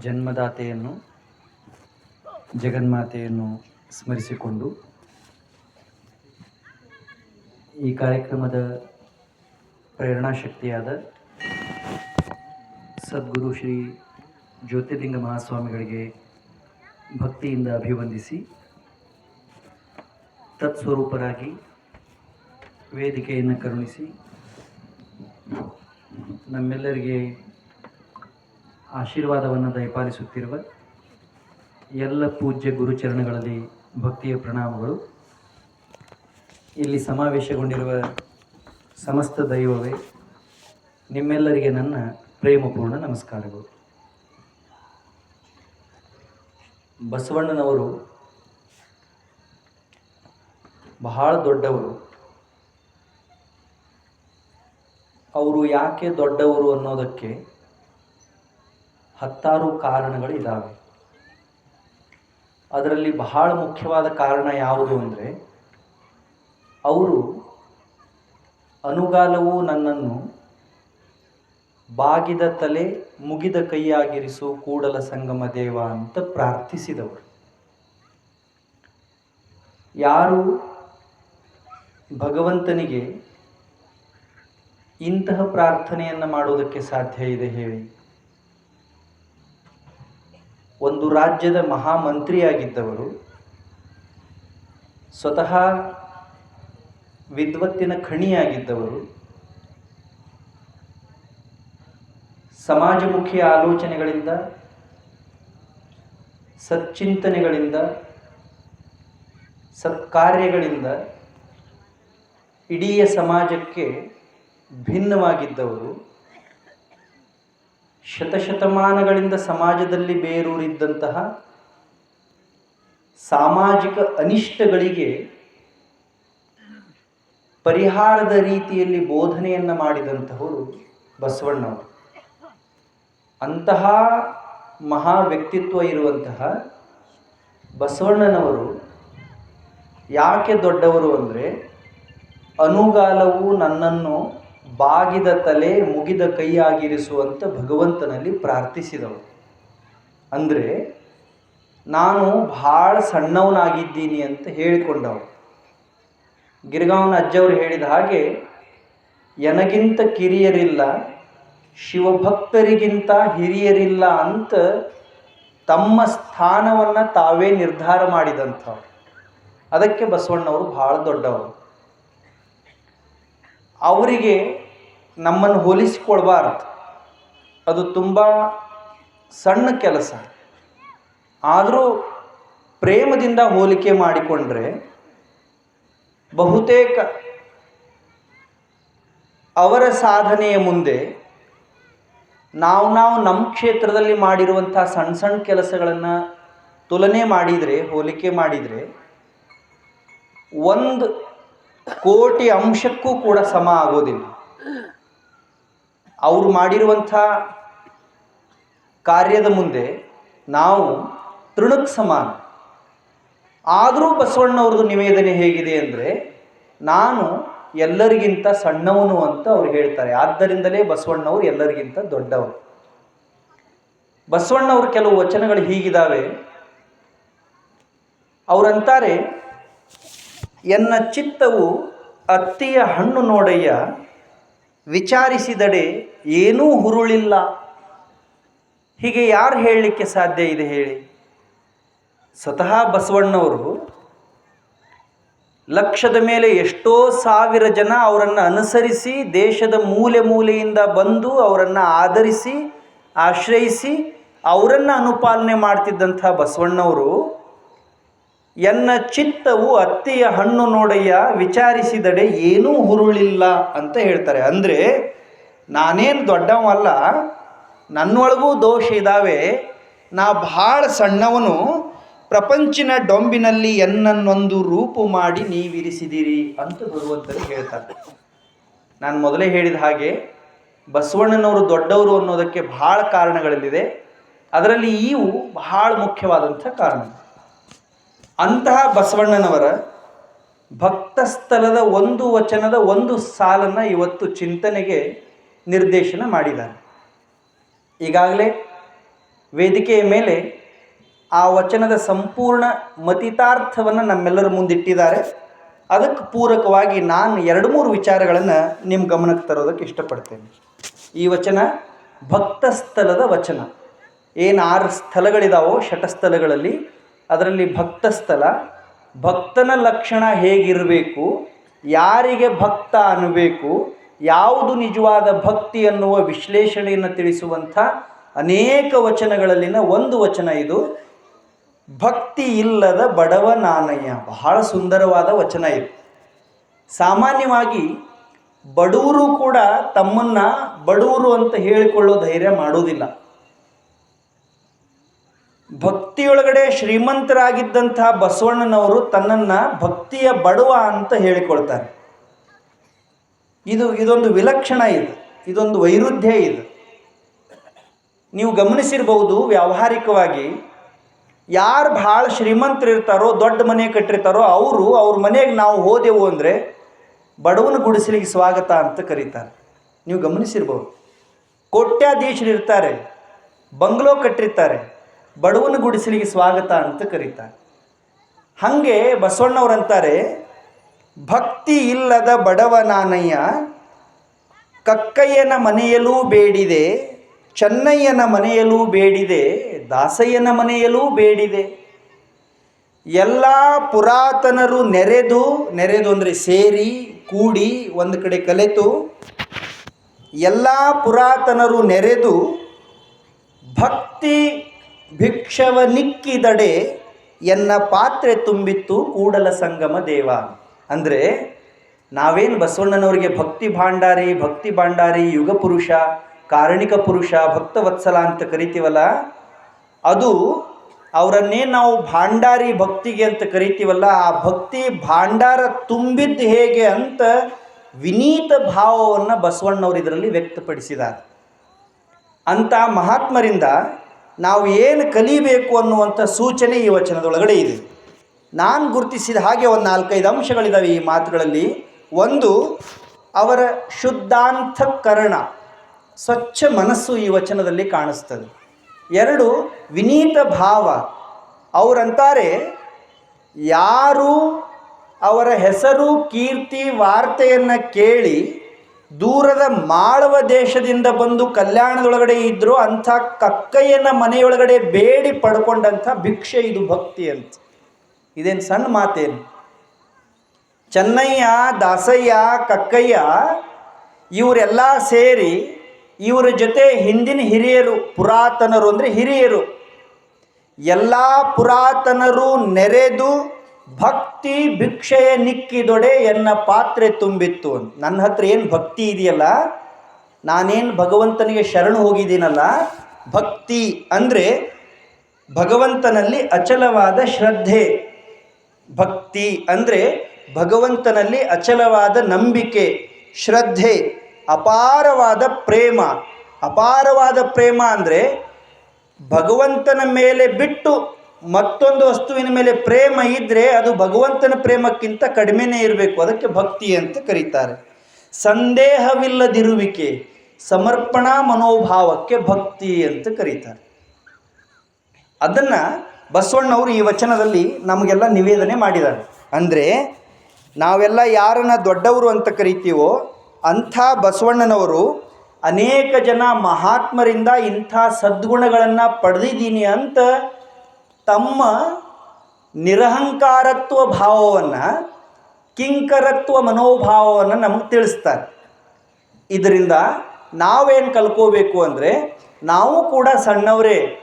ಜನ್ಮದಾತೆಯನ್ನು, ಜಗನ್ಮಾತೆಯನ್ನು ಸ್ಮರಿಸಿಕೊಂಡು ಈ ಕಾರ್ಯಕ್ರಮದ ಪ್ರೇರಣಾ ಶಕ್ತಿಯಾದ ಸದ್ಗುರು ಶ್ರೀ ಜ್ಯೋತಿರ್ಲಿಂಗ ಮಹಾಸ್ವಾಮಿಗಳಿಗೆ ಭಕ್ತಿಯಿಂದ ಅಭಿವಂದಿಸಿ ತತ್ಸ್ವರೂಪರಾಗಿ ವೇದಿಕೆಯನ್ನು ಕರುಣಿಸಿ ನಮ್ಮೆಲ್ಲರಿಗೆ ಆಶೀರ್ವಾದವನ್ನು ದಯಪಾಲಿಸುತ್ತಿರುವ ಎಲ್ಲ ಪೂಜ್ಯ ಗುರುಚರಣಗಳಲ್ಲಿ ಭಕ್ತಿಯ ಪ್ರಣಾಮಗಳು. ಇಲ್ಲಿ ಸಮಾವೇಶಗೊಂಡಿರುವ ಸಮಸ್ತ ದೈವವೇ, ನಿಮ್ಮೆಲ್ಲರಿಗೆ ನನ್ನ ಪ್ರೇಮಪೂರ್ಣ ನಮಸ್ಕಾರಗಳು. ಬಸವಣ್ಣನವರು ಬಹಳ ದೊಡ್ಡವರು. ಅವರು ಯಾಕೆ ದೊಡ್ಡವರು ಅನ್ನೋದಕ್ಕೆ ಹತ್ತಾರು ಕಾರಣಗಳು ಇದ್ದಾವೆ ಅದರಲ್ಲಿ ಬಹಳ ಮುಖ್ಯವಾದ ಕಾರಣ ಯಾವುದು ಅಂದರೆ, ಅವರು ಅನುಗಾಲವು ನನ್ನನ್ನು ಬಾಗಿದ ತಲೆ ಮುಗಿದ ಕೈಯಾಗಿರಿಸು ಕೂಡಲ ಸಂಗಮ ದೇವ ಅಂತ ಪ್ರಾರ್ಥಿಸಿದವರು. ಯಾರು ಭಗವಂತನಿಗೆ ಇಂತಹ ಪ್ರಾರ್ಥನೆಯನ್ನು ಮಾಡೋದಕ್ಕೆ ಸಾಧ್ಯ ಇದೆ ಹೇಳಿ. ಒಂದು ರಾಜ್ಯದ ಮಹಾಮಂತ್ರಿಯಾಗಿದ್ದವರು ಸ್ವತಃ ವಿದ್ವತ್ತಿನ ಖಣಿಯಾಗಿದ್ದವರು ಸಮಾಜಮುಖಿ ಆಲೋಚನೆಗಳಿಂದ ಸಚ್ಚಿಂತನೆಗಳಿಂದ ಸತ್ಕಾರ್ಯಗಳಿಂದ ಇಡೀ ಸಮಾಜಕ್ಕೆ ಭಿನ್ನವಾಗಿದ್ದವರು. ಶತಶತಮಾನಗಳಿಂದ ಸಮಾಜದಲ್ಲಿ ಬೇರೂರಿದ್ದಂತಹ ಸಾಮಾಜಿಕ ಅನಿಷ್ಟಗಳಿಗೆ ಪರಿಹಾರದ ರೀತಿಯಲ್ಲಿ ಬೋಧನೆಯನ್ನು ಮಾಡಿದಂತಹವರು ಬಸವಣ್ಣವರು. ಅಂತಹ ಮಹಾ ವ್ಯಕ್ತಿತ್ವ ಇರುವಂತಹ ಬಸವಣ್ಣನವರು ಯಾಕೆ ದೊಡ್ಡವರು ಅಂದರೆ ಅನುಗಾಲವು ನನ್ನನ್ನು ಬಾಗಿದ ತಲೆ ಮುಗಿದ ಕೈಯಾಗಿರಿಸುವಂತ ಭಗವಂತನಲ್ಲಿ ಪ್ರಾರ್ಥಿಸಿದವು ಅಂದರೆ ನಾನು ಭಾಳ ಸಣ್ಣವನಾಗಿದ್ದೀನಿ ಅಂತ ಹೇಳಿಕೊಂಡವು ಗಿರ್ಗಾವನ ಅಜ್ಜವರು ಹೇಳಿದ ಹಾಗೆ, ಎನಗಿಂತ ಕಿರಿಯರಿಲ್ಲ, ಶಿವಭಕ್ತರಿಗಿಂತ ಹಿರಿಯರಿಲ್ಲ ಅಂತ ತಮ್ಮ ಸ್ಥಾನವನ್ನು ತಾವೇ ನಿರ್ಧಾರ ಮಾಡಿದಂಥವ್ರು. ಅದಕ್ಕೆ ಬಸವಣ್ಣವರು ಭಾಳ ದೊಡ್ಡವರು. ಅವರಿಗೆ ನಮ್ಮನ್ನು ಹೋಲಿಸಿಕೊಳ್ಬಾರ್ದು ಅದು ತುಂಬ ಸಣ್ಣ ಕೆಲಸ. ಆದರೂ ಪ್ರೇಮದಿಂದ ಹೋಲಿಕೆ ಮಾಡಿಕೊಂಡ್ರೆ ಬಹುತೇಕ ಅವರ ಸಾಧನೆಯ ಮುಂದೆ ನಾವು ನಾವು ನಮ್ಮ ಕ್ಷೇತ್ರದಲ್ಲಿ ಮಾಡಿರುವಂಥ ಸಣ್ಣ ಸಣ್ಣ ಕೆಲಸಗಳನ್ನು ತುಲನೆ ಮಾಡಿದರೆ, ಹೋಲಿಕೆ ಮಾಡಿದರೆ ಒಂದು ಕೋಟಿ ಅಂಶಕ್ಕೂ ಕೂಡ ಸಮ ಆಗೋದಿಲ್ಲ. ಅವರು ಮಾಡಿರುವಂಥ ಕಾರ್ಯದ ಮುಂದೆ ನಾವು ತೃಣಕ್ಕೆ ಸಮಾನ. ಆದರೂ ಬಸವಣ್ಣವ್ರದ್ದು ನಿವೇದನೆ ಹೇಗಿದೆ ಅಂದರೆ ನಾನು ಎಲ್ಲರಿಗಿಂತ ಸಣ್ಣವನು ಅಂತ ಅವ್ರು ಹೇಳ್ತಾರೆ. ಆದ್ದರಿಂದಲೇ ಬಸವಣ್ಣವ್ರು ಎಲ್ಲರಿಗಿಂತ ದೊಡ್ಡವರು ಬಸವಣ್ಣವ್ರ ಕೆಲವು ವಚನಗಳು ಹೀಗಿದ್ದಾವೆ ಅವರಂತಾರೆ ಎನ್ನ ಚಿತ್ತವು ಅತ್ತಿಯ ಹಣ್ಣು ನೋಡಯ್ಯ ವಿಚಾರಿಸಿದಡೆ ಏನೂ ಹುರುಳಿಲ್ಲ. ಹೀಗೆ ಯಾರು ಹೇಳಲಿಕ್ಕೆ ಸಾಧ್ಯ ಇದೆ ಹೇಳಿ. ಸ್ವತಃ ಬಸವಣ್ಣವರು ಲಕ್ಷದ ಮೇಲೆ ಎಷ್ಟೋ ಸಾವಿರ ಜನ ಅವರನ್ನು ಅನುಸರಿಸಿ ದೇಶದ ಮೂಲೆ ಮೂಲೆಯಿಂದ ಬಂದು ಅವರನ್ನು ಆಧರಿಸಿ, ಆಶ್ರಯಿಸಿ ಅವರನ್ನು ಅನುಪಾಲನೆ ಮಾಡ್ತಿದ್ದಂಥ ಬಸವಣ್ಣವರು ಎನ್ನ ಚಿತ್ತವು ಅತ್ತೆಯ ಹಣ್ಣು ನೋಡಯ್ಯ ವಿಚಾರಿಸಿದಡೆ ಏನೂ ಹುರುಳಿಲ್ಲ ಅಂತ ಹೇಳ್ತಾರೆ. ಅಂದರೆ ನಾನೇನು ದೊಡ್ಡವಲ್ಲ ನನ್ನೊಳಗೂ ದೋಷ ಇದ್ದಾವೆ ನಾ ಭಾಳ ಸಣ್ಣವನು, ಪ್ರಪಂಚಿನ ಡೊಂಬಿನಲ್ಲಿ ಎನ್ನನ್ನೊಂದು ರೂಪು ಮಾಡಿ ನೀವಿರಿಸಿದಿರಿ ಅಂತ ಭಗವಂತರು ಹೇಳ್ತಾರೆ. ನಾನು ಮೊದಲೇ ಹೇಳಿದ ಹಾಗೆ, ಬಸವಣ್ಣನವರು ದೊಡ್ಡವರು ಅನ್ನೋದಕ್ಕೆ ಭಾಳ ಕಾರಣಗಳಲ್ಲಿದೆ. ಅದರಲ್ಲಿ ಇವು ಬಹಳ ಮುಖ್ಯವಾದಂಥ ಕಾರಣ. ಅಂತಹ ಬಸವಣ್ಣನವರ ಭಕ್ತಸ್ಥಲದ ಒಂದು ವಚನದ ಒಂದು ಸಾಲನ್ನು ಇವತ್ತು ಚಿಂತನೆಗೆ ನಿರ್ದೇಶನ ಮಾಡಿದ್ದಾರೆ. ಈಗಾಗಲೇ ವೇದಿಕೆಯ ಮೇಲೆ ಆ ವಚನದ ಸಂಪೂರ್ಣ ಮತಿತಾರ್ಥವನ್ನು ನಮ್ಮೆಲ್ಲರ ಮುಂದಿಟ್ಟಿದ್ದಾರೆ. ಅದಕ್ಕೆ ಪೂರಕವಾಗಿ ನಾನು ಎರಡು ಮೂರು ವಿಚಾರಗಳನ್ನು ನಿಮ್ಮ ಗಮನಕ್ಕೆ ತರೋದಕ್ಕೆ ಇಷ್ಟಪಡ್ತೇನೆ. ಈ ವಚನ ಭಕ್ತಸ್ಥಲದ ವಚನ. ಏನು ಆರು ಸ್ಥಳಗಳಿದಾವೋ ಶಟಸ್ಥಲಗಳಲ್ಲಿ ಅದರಲ್ಲಿ ಭಕ್ತ ಸ್ಥಳ. ಭಕ್ತನ ಲಕ್ಷಣ ಹೇಗಿರಬೇಕು? ಯಾರಿಗೆ ಭಕ್ತ ಅನ್ನಬೇಕು? ಯಾವುದು ನಿಜವಾದ ಭಕ್ತಿ ಅನ್ನುವ ವಿಶ್ಲೇಷಣೆಯನ್ನು ತಿಳಿಸುವಂಥ ಅನೇಕ ವಚನಗಳಲ್ಲಿನ ಒಂದು ವಚನ ಇದು. ಭಕ್ತಿ ಇಲ್ಲದ ಬಡವ ನಾನಯ್ಯ. ಬಹಳ ಸುಂದರವಾದ ವಚನ ಇದು. ಸಾಮಾನ್ಯವಾಗಿ ಬಡವರು ಕೂಡ ತಮ್ಮನ್ನ ಬಡವರು ಅಂತ ಹೇಳಿಕೊಳ್ಳೋ ಧೈರ್ಯ ಮಾಡೋದಿಲ್ಲ. ಭಕ್ತಿಯೊಳಗಡೆ ಶ್ರೀಮಂತರಾಗಿದ್ದಂತಹ ಬಸವಣ್ಣನವರು ತನ್ನನ್ನು ಭಕ್ತಿಯ ಬಡವ ಅಂತ ಹೇಳಿಕೊಳ್ತಾರೆ. ಇದು, ಇದೊಂದು ವಿಲಕ್ಷಣ ಇದು, ಇದೊಂದು ವೈರುಧ್ಯ ಇದು. ನೀವು ಗಮನಿಸಿರ್ಬಹುದು ವ್ಯಾವಹಾರಿಕವಾಗಿ ಯಾರು ಭಾಳ ಶ್ರೀಮಂತರಿರ್ತಾರೋ, ದೊಡ್ಡ ಮನೆ ಕಟ್ಟಿರ್ತಾರೋ, ಅವರು ಅವ್ರ ಮನೆಗೆ ನಾವು ಹೋದೆವು ಅಂದರೆ ಬಡವನ ಗುಡಿಸಲಿಗೆ ಸ್ವಾಗತ ಅಂತ ಕರೀತಾರೆ. ನೀವು ಗಮನಿಸಿರ್ಬೋದು ಕೋಟ್ಯಾಧೀಶರು ಇರ್ತಾರೆ ಬಂಗ್ಲೋ ಕಟ್ಟಿರ್ತಾರೆ. ಬಡವನ ಗುಡಿಸಲಿಗೆ ಸ್ವಾಗತ ಅಂತ ಕರೀತಾರೆ. ಹಾಗೆ ಬಸವಣ್ಣವ್ರಂತಾರೆ, ಭಕ್ತಿ ಇಲ್ಲದ ಬಡವನಾನಯ್ಯ, ಕಕ್ಕಯ್ಯನ ಮನೆಯಲ್ಲೂ ಬೇಡಿದೆ, ಚೆನ್ನಯ್ಯನ ಮನೆಯಲ್ಲೂ ಬೇಡಿದೆ, ದಾಸಯ್ಯನ ಮನೆಯಲ್ಲೂ ಬೇಡಿದೆ. ಎಲ್ಲ ಪುರಾತನರು ನೆರೆದು ನೆರೆದು ಅಂದರೆ ಸೇರಿ, ಕೂಡಿ ಒಂದು ಕಡೆ ಕಲೆತು, ಎಲ್ಲ ಪುರಾತನರು ನೆರೆದು ಭಕ್ತಿ ಭಿಕ್ಷವ ನಿಕ್ಕಿದಡೆ ಎನ್ನ ಪಾತ್ರೆ ತುಂಬಿತ್ತು ಕೂಡಲ ಸಂಗಮ ದೇವ. ಅಂದರೆ ನಾವೇನು ಬಸವಣ್ಣನವರಿಗೆ ಭಕ್ತಿ ಭಾಂಡಾರಿ ಭಕ್ತಿ ಭಾಂಡಾರಿ ಯುಗ ಪುರುಷ, ಕಾರಣಿಕ ಪುರುಷ, ಭಕ್ತವತ್ಸಲ ಅಂತ ಕರಿತೀವಲ್ಲ, ಅದು ಅವರನ್ನೇ ನಾವು ಭಾಂಡಾರಿ ಭಕ್ತಿಗೆ ಅಂತ ಕರಿತೀವಲ್ಲ, ಆ ಭಕ್ತಿ ಭಾಂಡಾರ ತುಂಬಿದ್ದು ಹೇಗೆ ಅಂತ ವಿನೀತ ಭಾವವನ್ನು ಬಸವಣ್ಣವರು ಇದರಲ್ಲಿ ವ್ಯಕ್ತಪಡಿಸಿದ್ದಾರೆ. ಅಂಥ ಮಹಾತ್ಮರಿಂದ ನಾವು ಏನು ಕಲಿಬೇಕು ಅನ್ನುವಂಥ ಸೂಚನೆ ಈ ವಚನದೊಳಗಡೆ ಇದೆ. ನಾನು ಗುರುತಿಸಿದ ಹಾಗೆ ಒಂದು ನಾಲ್ಕೈದು ಅಂಶಗಳಿದ್ದಾವೆ ಈ ಮಾತುಗಳಲ್ಲಿ. ಒಂದು, ಅವರ ಶುದ್ಧಾಂತಕರಣ, ಸ್ವಚ್ಛ ಮನಸ್ಸು ಈ ವಚನದಲ್ಲಿ ಕಾಣಿಸ್ತದೆ. ಎರಡು, ವಿನೀತ ಭಾವ, ಅವರಂತಾರೆ, ಯಾರು ಅವರ ಹೆಸರು, ಕೀರ್ತಿ, ವಾರ್ತೆಯನ್ನು ಕೇಳಿ ದೂರದ ಮಾಳವ ದೇಶದಿಂದ ಬಂದು ಕಲ್ಯಾಣದೊಳಗಡೆ ಇದ್ದರು ಅಂಥ ಕಕ್ಕಯ್ಯನ ಮನೆಯೊಳಗಡೆ ಬೇಡಿ ಪಡ್ಕೊಂಡಂಥ ಭಿಕ್ಷೆ ಇದು ಭಕ್ತಿ ಅಂತ. ಇದೇನು ಸಣ್ಣ ಮಾತೇನು? ಚೆನ್ನಯ್ಯ, ದಾಸಯ್ಯ, ಕಕ್ಕಯ್ಯ ಇವರೆಲ್ಲ ಸೇರಿ ಇವರ ಜೊತೆ ಹಿಂದಿನ ಹಿರಿಯರು, ಪುರಾತನರು ಅಂದರೆ ಹಿರಿಯರು. ಎಲ್ಲ ಪುರಾತನರು ನೆರೆದು ಭಕ್ತಿ ಭಿಕ್ಷೆಯ ನಿಕ್ಕಿದೊಡೆ ಎನ್ನ ಪಾತ್ರೆ ತುಂಬಿತ್ತು ನನ್ನ ಹತ್ರ ಏನು ಭಕ್ತಿ ಇದೆಯಲ್ಲ, ನಾನೇನು ಭಗವಂತನಿಗೆ ಶರಣು ಹೋಗಿದ್ದೀನಲ್ಲ, ಭಕ್ತಿ ಅಂದರೆ ಭಗವಂತನಲ್ಲಿ ಅಚಲವಾದ ಶ್ರದ್ಧೆ. ಭಕ್ತಿ ಅಂದರೆ ಭಗವಂತನಲ್ಲಿ ಅಚಲವಾದ ನಂಬಿಕೆ, ಶ್ರದ್ಧೆ, ಅಪಾರವಾದ ಪ್ರೇಮ. ಅಪಾರವಾದ ಪ್ರೇಮ ಅಂದರೆ ಭಗವಂತನ ಮೇಲೆ ಬಿಟ್ಟು ಮತ್ತೊಂದು ವಸ್ತುವಿನ ಮೇಲೆ ಪ್ರೇಮ ಇದ್ದರೆ ಅದು ಭಗವಂತನ ಪ್ರೇಮಕ್ಕಿಂತ ಕಡಿಮೆನೇ ಇರಬೇಕು. ಅದಕ್ಕೆ ಭಕ್ತಿ ಅಂತ ಕರೀತಾರೆ. ಸಂದೇಹವಿಲ್ಲದಿರುವಿಕೆ, ಸಮರ್ಪಣಾ ಮನೋಭಾವಕ್ಕೆ ಭಕ್ತಿ ಅಂತ ಕರೀತಾರೆ. ಅದನ್ನು ಬಸವಣ್ಣವರು ಈ ವಚನದಲ್ಲಿ ನಮಗೆಲ್ಲ ನಿವೇದನೆ ಮಾಡಿದ್ದಾರೆ. ಅಂದರೆ, ನಾವೆಲ್ಲ ಯಾರನ್ನ ದೊಡ್ಡವರು ಅಂತ ಕರಿತೀವೋ, ಅಂಥ ಬಸವಣ್ಣನವರು ಅನೇಕ ಜನ ಮಹಾತ್ಮರಿಂದ ಇಂಥ ಸದ್ಗುಣಗಳನ್ನು ಪಡೆದಿದ್ದೀನಿ ಅಂತ ತಮ್ಮ ನಿರಹಂಕಾರತ್ವ ಭಾವವನ್ನು, ಕಿಂಕರತ್ವ ಮನೋಭಾವವನ್ನು ನಮಗೆ ತಿಳಿಸ್ತಾರೆ. ಇದರಿಂದ ನಾವೇನು ಕಲ್ಕೋಬೇಕು ಅಂದರೆ, ನಾವು ಕೂಡ ಸಣ್ಣವರೇ.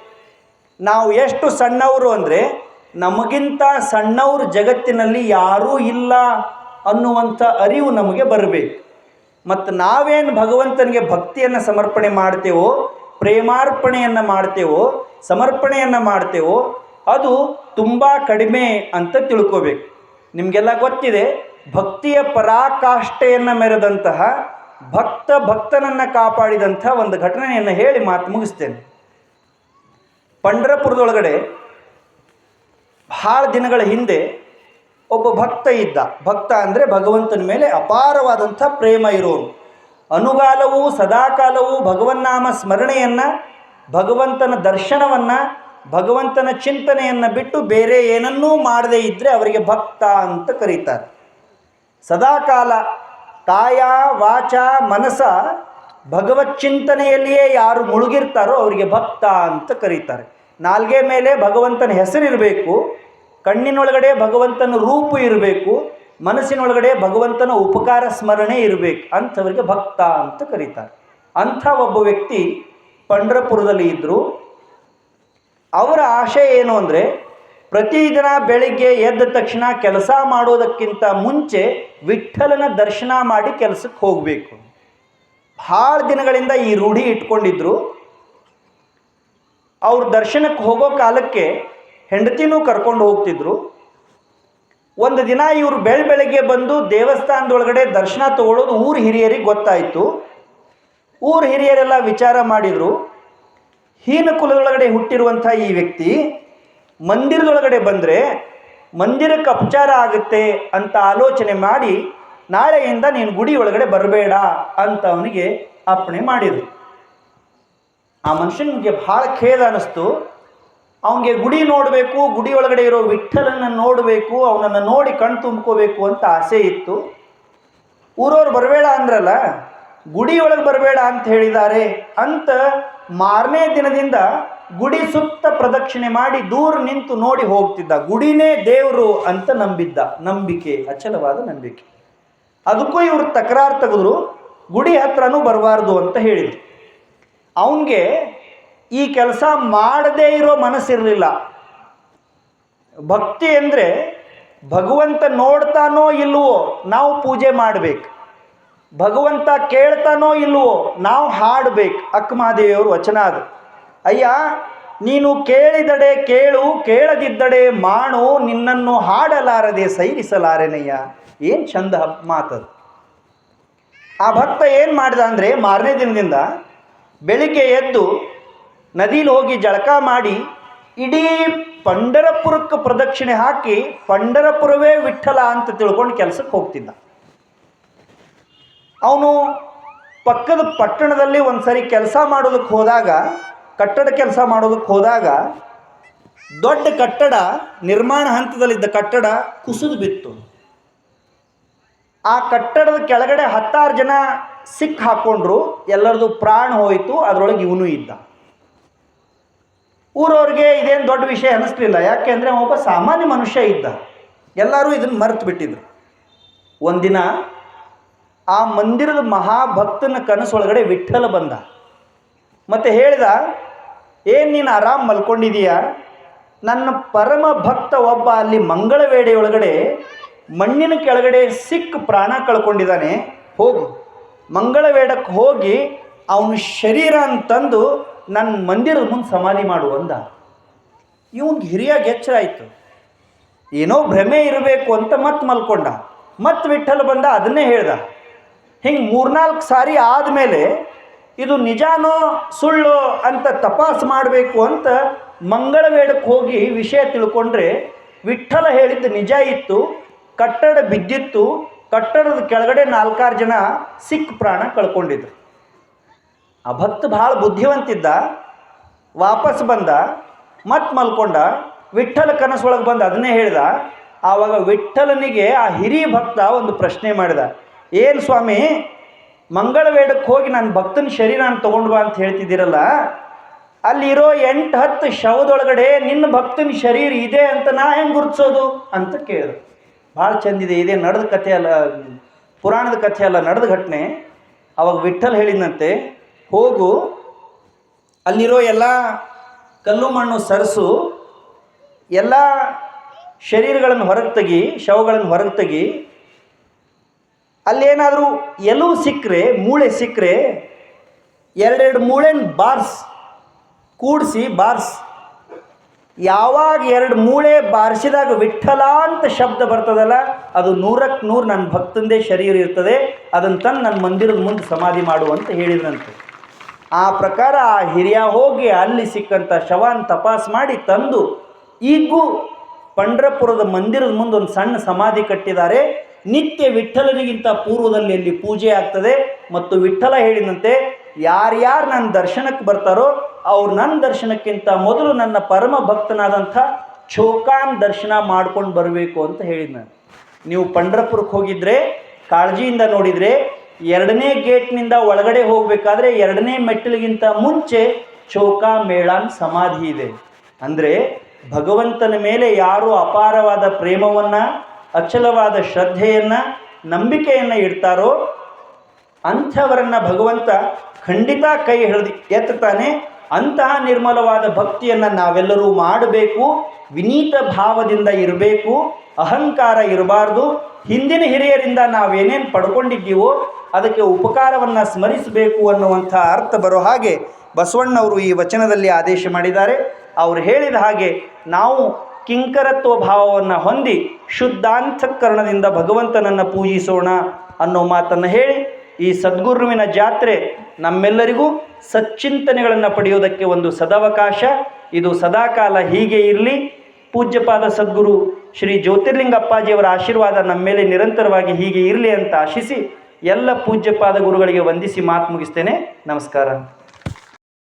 ನಾವು ಎಷ್ಟು ಸಣ್ಣವರು ಅಂದರೆ, ನಮಗಿಂತ ಸಣ್ಣವರು ಜಗತ್ತಿನಲ್ಲಿ ಯಾರೂ ಇಲ್ಲ ಅನ್ನುವಂಥ ಅರಿವು ನಮಗೆ ಬರಬೇಕು. ಮತ್ತು ನಾವೇನು ಭಗವಂತನಿಗೆ ಭಕ್ತಿಯನ್ನು ಸಮರ್ಪಣೆ ಮಾಡ್ತೇವೋ, ಪ್ರೇಮಾರ್ಪಣೆಯನ್ನು ಮಾಡ್ತೇವೋ, ಸಮರ್ಪಣೆಯನ್ನು ಮಾಡ್ತೇವೋ ಅದು ತುಂಬ ಕಡಿಮೆ ಅಂತ ತಿಳ್ಕೋಬೇಕು. ನಿಮಗೆಲ್ಲ ಗೊತ್ತಿದೆ, ಭಕ್ತಿಯ ಪರಾಕಾಷ್ಠೆಯನ್ನು ಮೆರೆದಂತಹ ಭಕ್ತ ಭಕ್ತನನ್ನು ಕಾಪಾಡಿದಂಥ ಒಂದು ಘಟನೆಯನ್ನು ಹೇಳಿ ಮಾತು ಮುಗಿಸ್ತೇನೆ. ಪಂಡರಪುರದೊಳಗಡೆ ಭಾಳ ದಿನಗಳ ಹಿಂದೆ ಒಬ್ಬ ಭಕ್ತ ಇದ್ದ. ಭಕ್ತ ಅಂದರೆ ಭಗವಂತನ ಮೇಲೆ ಅಪಾರವಾದಂಥ ಪ್ರೇಮ ಇರೋನು. ಅನುಗಾಲವೂ ಸದಾಕಾಲವೂ ಭಗವನ್ನಾಮ ಸ್ಮರಣೆಯನ್ನು, ಭಗವಂತನ ದರ್ಶನವನ್ನು ಭಗವಂತನ ಚಿಂತನೆಯನ್ನು ಬಿಟ್ಟು ಬೇರೆ ಏನನ್ನೂ ಮಾಡದೇ ಇದ್ದರೆ ಅವರಿಗೆ ಭಕ್ತ ಅಂತ ಕರೀತಾರೆ. ಸದಾಕಾಲ ಕಾಯ ವಾಚ ಮನಸ ಭಗವತ್ ಚಿಂತನೆಯಲ್ಲಿಯೇ ಯಾರು ಮುಳುಗಿರ್ತಾರೋ ಅವರಿಗೆ ಭಕ್ತ ಅಂತ ಕರೀತಾರೆ. ನಾಲ್ಗೆ ಮೇಲೆ ಭಗವಂತನ ಹೆಸರಿರಬೇಕು ಕಣ್ಣಿನೊಳಗಡೆ ಭಗವಂತನ ರೂಪು ಇರಬೇಕು, ಮನಸ್ಸಿನೊಳಗಡೆ ಭಗವಂತನ ಉಪಕಾರ ಸ್ಮರಣೆ ಇರಬೇಕು ಅಂಥವರಿಗೆ ಭಕ್ತ ಅಂತ ಕರೀತಾರೆ. ಅಂಥ ಒಬ್ಬ ವ್ಯಕ್ತಿ ಪಂಡ್ರಪುರದಲ್ಲಿ ಇದ್ದರು ಅವರ ಆಶೆ ಏನು ಅಂದರೆ ಪ್ರತಿದಿನ ಬೆಳಿಗ್ಗೆ ಎದ್ದ ತಕ್ಷಣ ಕೆಲಸ ಮಾಡೋದಕ್ಕಿಂತ ಮುಂಚೆ ವಿಠ್ಠಲನ ದರ್ಶನ ಮಾಡಿ ಕೆಲಸಕ್ಕೆ ಹೋಗಬೇಕು. ಭಾಳ ದಿನಗಳಿಂದ ಈ ರೂಢಿ ಇಟ್ಕೊಂಡಿದ್ರು. ಅವ್ರ ದರ್ಶನಕ್ಕೆ ಹೋಗೋ ಕಾಲಕ್ಕೆ ಹೆಂಡತಿನೂ ಕರ್ಕೊಂಡು ಹೋಗ್ತಿದ್ರು. ಒಂದು ದಿನ ಇವರು ಬೆಳ ಬೆಳಗ್ಗೆ ಬಂದು ದೇವಸ್ಥಾನದೊಳಗಡೆ ದರ್ಶನ ತಗೊಳ್ಳೋದು ಊರು ಹಿರಿಯರಿಗೆ ಗೊತ್ತಾಯಿತು. ಊರು ಹಿರಿಯರೆಲ್ಲ ವಿಚಾರ ಮಾಡಿದರು. ಹೀನ ಕುಲದೊಳಗಡೆ ಹುಟ್ಟಿರುವಂಥ ಈ ವ್ಯಕ್ತಿ ಮಂದಿರದೊಳಗಡೆ ಬಂದರೆ ಮಂದಿರಕ್ಕೆ ಅಪಚಾರ ಆಗುತ್ತೆ ಅಂತ ಆಲೋಚನೆ ಮಾಡಿ, ನಾಳೆಯಿಂದ ನೀನು ಗುಡಿ ಒಳಗಡೆ ಬರಬೇಡ ಅಂತ ಅವನಿಗೆ ಅಪ್ಪಣೆ ಮಾಡಿದರು. ಆ ಮನುಷ್ಯನಿಗೆ ಭಾಳ ಖೇದ ಅನ್ನಿಸ್ತು ಅವನಿಗೆ ಗುಡಿ ನೋಡಬೇಕು, ಗುಡಿ ಒಳಗಡೆ ಇರೋ ವಿಠ್ಠಲನ್ನು ನೋಡಬೇಕು, ಅವನನ್ನು ನೋಡಿ ಕಣ್ ತುಂಬ್ಕೋಬೇಕು ಅಂತ ಆಸೆ ಇತ್ತು. ಊರವ್ರು ಬರಬೇಡ ಅಂದ್ರಲ್ಲ ಗುಡಿ ಒಳಗೆ ಬರಬೇಡ ಅಂತ ಹೇಳಿದ್ದಾರೆ ಅಂತ ಮಾರನೇ ದಿನದಿಂದ ಗುಡಿ ಸುತ್ತ ಪ್ರದಕ್ಷಿಣೆ ಮಾಡಿ ದೂರ ನಿಂತು ನೋಡಿ ಹೋಗ್ತಿದ್ದ. ಗುಡಿನೇ ದೇವರು ಅಂತ ನಂಬಿದ್ದ. ನಂಬಿಕೆ, ಅಚಲವಾದ ನಂಬಿಕೆ. ಅದಕ್ಕೂ ಇವರು ತಕರಾರು ತೆಗೆದ್ರು. ಗುಡಿ ಹತ್ರನೂ ಬರಬಾರ್ದು ಅಂತ ಹೇಳಿದರು. ಅವನಿಗೆ ಈ ಕೆಲಸ ಮಾಡದೇ ಇರೋ ಮನಸ್ಸಿರಲಿಲ್ಲ. ಭಕ್ತಿ ಅಂದರೆ ಭಗವಂತ ನೋಡ್ತಾನೋ ಇಲ್ಲವೋ ನಾವು ಪೂಜೆ ಮಾಡಬೇಕು. ಭಗವಂತ ಕೇಳ್ತಾನೋ ಇಲ್ವೋ, ನಾವು ಹಾಡಬೇಕು. ಅಕ್ಕ ಮಹಾದೇವಿಯವರು ವಚನ ಅದು. ಅಯ್ಯ, ನೀನು ಕೇಳಿದಡೆ ಕೇಳು, ಕೇಳದಿದ್ದಡೆ ಮಾಡು, ನಿನ್ನನ್ನು ಹಾಡಲಾರದೆ ಸೈರಿಸಲಾರೆನಯ್ಯ. ಏನು ಚಂದ ಮಾತದು. ಆ ಭಕ್ತ ಏನು ಮಾಡಿದ ಅಂದರೆ, ಮಾರನೇ ದಿನದಿಂದ ಬೆಳಿಗ್ಗೆ ಎದ್ದು ನದಿಲಿ ಹೋಗಿ ಜಳಕ ಮಾಡಿ, ಇಡೀ ಪಂಡರಪುರಕ್ಕೆ ಪ್ರದಕ್ಷಿಣೆ ಹಾಕಿ, ಪಂಡರಪುರವೇ ವಿಠಲ ಅಂತ ತಿಳ್ಕೊಂಡು ಕೆಲಸಕ್ಕೆ ಹೋಗ್ತಿದ್ದ. ಅವನು ಪಕ್ಕದ ಪಟ್ಟಣದಲ್ಲಿ ಒಂದು ಸರಿ ಕೆಲಸ ಮಾಡೋದಕ್ಕೆ ಹೋದಾಗ, ಕಟ್ಟಡ ಕೆಲಸ ಮಾಡೋದಕ್ಕೆ ಹೋದಾಗ ದೊಡ್ಡ ಕಟ್ಟಡ, ನಿರ್ಮಾಣ ಹಂತದಲ್ಲಿದ್ದ ಕಟ್ಟಡ ಕುಸಿದು ಬಿತ್ತು. ಆ ಕಟ್ಟಡದ ಕೆಳಗಡೆ ಹತ್ತಾರು ಜನ ಸಿಕ್ ಹಾಕ್ಕೊಂಡ್ರು ಎಲ್ಲರದು ಪ್ರಾಣ ಹೋಯಿತು, ಅದರೊಳಗೆ ಇವನು ಇದ್ದ. ಊರವ್ರಿಗೆ ಇದೇನು ದೊಡ್ಡ ವಿಷಯ ಅನ್ನಿಸ್ಲಿಲ್ಲ ಯಾಕೆಂದರೆ ಒಬ್ಬ ಸಾಮಾನ್ಯ ಮನುಷ್ಯ ಇದ್ದ. ಎಲ್ಲರೂ ಇದನ್ನು ಮರೆತು ಬಿಟ್ಟಿದ್ರು ಒಂದಿನ ಆ ಮಂದಿರದ ಮಹಾಭಕ್ತನ ಕನಸೊಳಗಡೆ ವಿಠ್ಠಲ ಬಂದ. ಮತ್ತು ಹೇಳಿದ ಏನು ನೀನು ಆರಾಮ್ ಮಲ್ಕೊಂಡಿದೀಯ? ನನ್ನ ಪರಮ ಭಕ್ತ ಒಬ್ಬ ಅಲ್ಲಿ ಮಂಗಳವೇಡೆಯೊಳಗಡೆ ಮಣ್ಣಿನ ಕೆಳಗಡೆ ಸಿಕ್ಕ ಪ್ರಾಣ ಕಳ್ಕೊಂಡಿದ್ದಾನೆ. ಹೋಗು. ಮಂಗಳವೇಡಕ್ಕೆ ಹೋಗಿ ಅವನ ಶರೀರ ಅಂತಂದು ನನ್ನ ಮಂದಿರದ ಮುಂದೆ ಸಮಾಧಿ ಮಾಡು ಅಂದ. ಇವನ್ಗೆ ಹಿರಿಯಾಗಿ ಎಚ್ಚರ ಆಯಿತು. ಏನೋ ಭ್ರಮೆ ಇರಬೇಕು ಅಂತ ಮತ್ತೆ ಮಲ್ಕೊಂಡ. ಮತ್ತೆ ವಿಠಲ್ ಬಂದ ಅದನ್ನೇ ಹೇಳ್ದ. ಹಿಂಗೆ ಮೂರ್ನಾಲ್ಕು ಸಾರಿ ಆದಮೇಲೆ ಇದು ನಿಜಾನೋ ಸುಳ್ಳು ಅಂತ ತಪಾಸು ಮಾಡಬೇಕು ಅಂತ ಮಂಗಳವೇಡಕ್ಕೆ ಹೋಗಿ ವಿಷಯ ತಿಳ್ಕೊಂಡ್ರೆ ವಿಠ್ಠಲ ಹೇಳಿದ್ದು ನಿಜ ಇತ್ತು, ಕಟ್ಟಡ ಬಿದ್ದಿತ್ತು, ಕಟ್ಟಡದ ಕೆಳಗಡೆ ನಾಲ್ಕಾರು ಜನ ಸಿಕ್ ಪ್ರಾಣ ಕಳ್ಕೊಂಡಿದ್ರು. ಆ ಭಕ್ತ ಭಾಳ ಬುದ್ಧಿವಂತಿದ್ದ, ವಾಪಸ್ ಬಂದ ಮತ್ತೆ ಮಲ್ಕೊಂಡ, ವಿಠ್ಠಲ ಕನಸೊಳಗೆ ಬಂದ, ಅದನ್ನೇ ಹೇಳ್ದ. ಆವಾಗ ವಿಠ್ಠಲನಿಗೆ ಆ ಹಿರಿಯ ಭಕ್ತ ಒಂದು ಪ್ರಶ್ನೆ ಮಾಡಿದ ಏನು ಸ್ವಾಮಿ ಮಂಗಳವೇಡಕ್ಕೆ ಹೋಗಿ ನನ್ನ ಭಕ್ತನ ಶರೀರ ನಾನು ತೊಗೊಂಡು ಬಾ ಅಂತ ಹೇಳ್ತಿದ್ದೀರಲ್ಲ ಅಲ್ಲಿರೋ ಎಂಟು ಹತ್ತು ಶವದೊಳಗಡೆ ನಿನ್ನ ಭಕ್ತನ ಶರೀರ ಇದೆ ಅಂತ ನಾ ಹೆಂಗೆ ಗುರುತಿಸೋದು ಅಂತ ಕೇಳಿದ್ರು. ಭಾಳ ಚಂದಿದೆ ಇದೇ ನಡೆದ ಕಥೆ ಅಲ್ಲ, ಪುರಾಣದ ಕಥೆ ಅಲ್ಲ, ನಡೆದ ಘಟನೆ. ಅವಾಗ ವಿಠಲ್ ಹೇಳಿದಂತೆ, ಹೋಗು, ಅಲ್ಲಿರೋ ಎಲ್ಲ ಕಲ್ಲು ಮಣ್ಣು ಸರಸು, ಎಲ್ಲ ಶರೀರಗಳನ್ನು ಹೊರಗೆ ತೆಗಿ, ಶವಗಳನ್ನು ಹೊರಗೆ ತೆಗಿ ಅಲ್ಲೇನಾದರೂ ಎಲುವು ಸಿಕ್ಕರೆ, ಮೂಳೆ ಸಿಕ್ಕರೆ, ಎರಡೆರಡು ಮೂಳೆನ ಬಾರ್ಸ್, ಕೂಡಿಸಿ ಬಾರ್ಸ್. ಯಾವಾಗ ಎರಡು ಮೂಳೆ ಬಾರಿಸಿದಾಗ ವಿಠಲ ಅಂತ ಶಬ್ದ ಬರ್ತದಲ್ಲ, ಅದು ನೂರಕ್ಕೆ ನೂರು ನನ್ನ ಭಕ್ತಂದೇ ಶರೀರ ಇರ್ತದೆ ಅದನ್ನು ತಂದು ನನ್ನ ಮಂದಿರದ ಮುಂದೆ ಸಮಾಧಿ ಮಾಡು ಅಂತ ಹೇಳಿದ್ರಂತೆ. ಆ ಪ್ರಕಾರ ಆ ಹಿರಿಯ ಹೋಗಿ ಅಲ್ಲಿ ಸಿಕ್ಕಂಥ ಶವನ ತಪಾಸ್ ಮಾಡಿ ತಂದು, ಈಗೂ ಪಂಡ್ರಪುರದ ಮಂದಿರದ ಮುಂದೆ ಒಂದು ಸಣ್ಣ ಸಮಾಧಿ ಕಟ್ಟಿದ್ದಾರೆ. ನಿತ್ಯ ವಿಠಲನಿಗಿಂತ ಪೂರ್ವದಲ್ಲಿ ಅಲ್ಲಿ ಪೂಜೆ ಆಗ್ತದೆ. ಮತ್ತು ವಿಠಲ ಹೇಳಿದಂತೆ ಯಾರ್ಯಾರು ನನ್ನ ದರ್ಶನಕ್ಕೆ ಬರ್ತಾರೋ ಅವ್ರು ನನ್ನ ದರ್ಶನಕ್ಕಿಂತ ಮೊದಲು ನನ್ನ ಪರಮ ಭಕ್ತನಾದಂಥ ಚೌಕಾನ್ ದರ್ಶನ ಮಾಡ್ಕೊಂಡು ಬರಬೇಕು ಅಂತ ಹೇಳಿದ ನಾನು. ನೀವು ಪಂಡ್ರಪುರಕ್ಕೆ ಹೋಗಿದ್ರೆ, ಕಾಳಜಿಯಿಂದ ನೋಡಿದರೆ ಎರಡನೇ ಗೇಟ್ನಿಂದ ಒಳಗಡೆ ಹೋಗಬೇಕಾದ್ರೆ ಎರಡನೇ ಮೆಟ್ಟಿಲಿಗಿಂತ ಮುಂಚೆ ಚೌಕಾ ಮೇಳಾನ್ ಸಮಾಧಿ ಇದೆ. ಅಂದರೆ ಭಗವಂತನ ಮೇಲೆ ಯಾರು ಅಪಾರವಾದ ಪ್ರೇಮವನ್ನು ಅಚಲವಾದ ಶ್ರದ್ಧೆಯನ್ನು, ನಂಬಿಕೆಯನ್ನು ಇಡ್ತಾರೋ ಅಂಥವರನ್ನು ಭಗವಂತ ಖಂಡಿತ ಕೈ ಹಿಡಿದು ಎತ್ತುತ್ತಾನೆ. ಅಂತಹ ನಿರ್ಮಲವಾದ ಭಕ್ತಿಯನ್ನು ನಾವೆಲ್ಲರೂ ಮಾಡಬೇಕು, ವಿನೀತ ಭಾವದಿಂದ ಇರಬೇಕು, ಅಹಂಕಾರ ಇರಬಾರ್ದು. ಹಿಂದಿನ ಹಿರಿಯರಿಂದ ನಾವೇನೇನು ಪಡ್ಕೊಂಡಿದ್ದೀವೋ ಅದಕ್ಕೆ ಉಪಕಾರವನ್ನು ಸ್ಮರಿಸಬೇಕು ಅನ್ನುವಂಥ ಅರ್ಥ ಬರೋ ಹಾಗೆ ಬಸವಣ್ಣವರು ಈ ವಚನದಲ್ಲಿ ಆದೇಶ ಮಾಡಿದ್ದಾರೆ. ಅವರು ಹೇಳಿದ ಹಾಗೆ ನಾವು ಕಿಂಕರತ್ವ ಭಾವವನ್ನು ಹೊಂದಿ ಶುದ್ಧಾಂತಃಕರಣದಿಂದ ಭಗವಂತನನ್ನು ಪೂಜಿಸೋಣ ಅನ್ನೋ ಮಾತನ್ನು ಹೇಳಿ ಈ ಸದ್ಗುರುವಿನ ಜಾತ್ರೆ ನಮ್ಮೆಲ್ಲರಿಗೂ ಸಚ್ಚಿಂತನೆಗಳನ್ನು ಪಡೆಯೋದಕ್ಕೆ ಒಂದು ಸದವಕಾಶ. ಇದು ಸದಾಕಾಲ ಹೀಗೆ ಇರಲಿ. ಪೂಜ್ಯಪಾದ ಸದ್ಗುರು ಶ್ರೀ ಜ್ಯೋತಿರ್ಲಿಂಗ ಅಪ್ಪಾಜಿಯವರ ಆಶೀರ್ವಾದ ನಮ್ಮ ಮೇಲೆ ನಿರಂತರವಾಗಿ ಹೀಗೆ ಇರಲಿ ಅಂತ ಆಶಿಸಿ ಎಲ್ಲ ಪೂಜ್ಯಪಾದ ಗುರುಗಳಿಗೆ ವಂದಿಸಿ ಮಾತು ಮುಗಿಸ್ತೇನೆ. ನಮಸ್ಕಾರ.